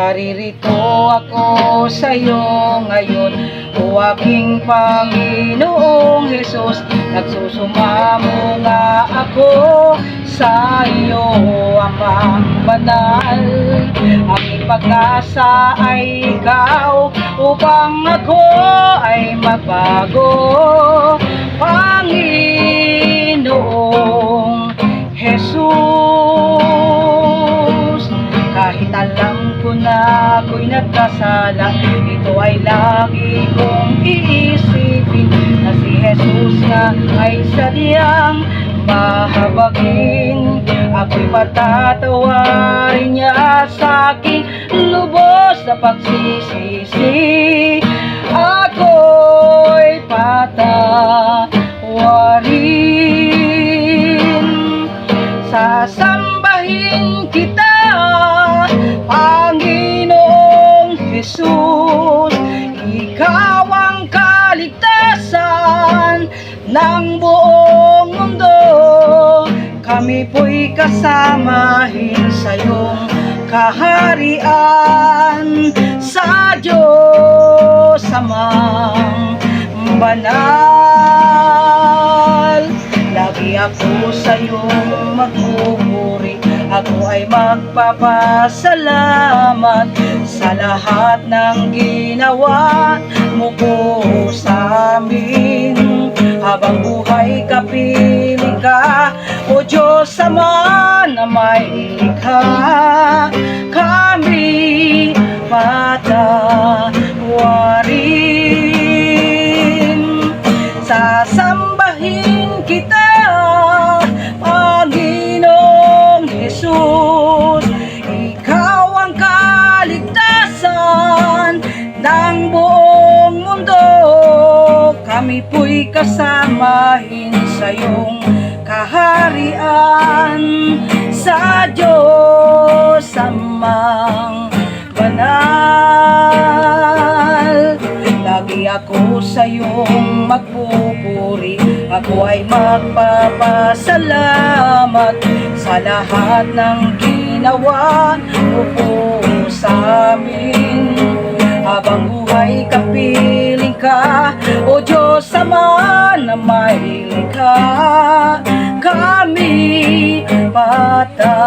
Naririto ako sa iyo ngayon O aking Panginoong Jesus Nagsusumamo nga ako sa iyo Amang banal. Aking pag-asa ay ikaw Upang ako ay magbago Panginoong Jesus Kahit alam ko na ako'y nagkasala Ito ay lagi kong iisipin Na si Jesus nga ay sadyang mahabagin Ako'y patatawarin niya sa aking lubos na pagsisisi. Ako'y patawarin. Sasambahin kita, Panginoong Jesus. Ikaw ang kaligtasan ng buong mundo. Kami po'y kasamahin sa iyong kaharian sa Diyos amang banal. Lagi ako sa iyong magpupuri Ako ay magpapasalamat Sa lahat ng ginawa mo po sa amin. Habang buhay kapiling ka O Diyos Ama na may likha po'y kasamahin sa iyong kaharian. Sa Diyos amang banal. Lagi ako sa iyong magpupuri. Ako ay magpapasalamat Sa lahat ng ginawa mo po sa amin. Habang buhay kapiling ka. O Diyos Ama na may likha Kami patawarin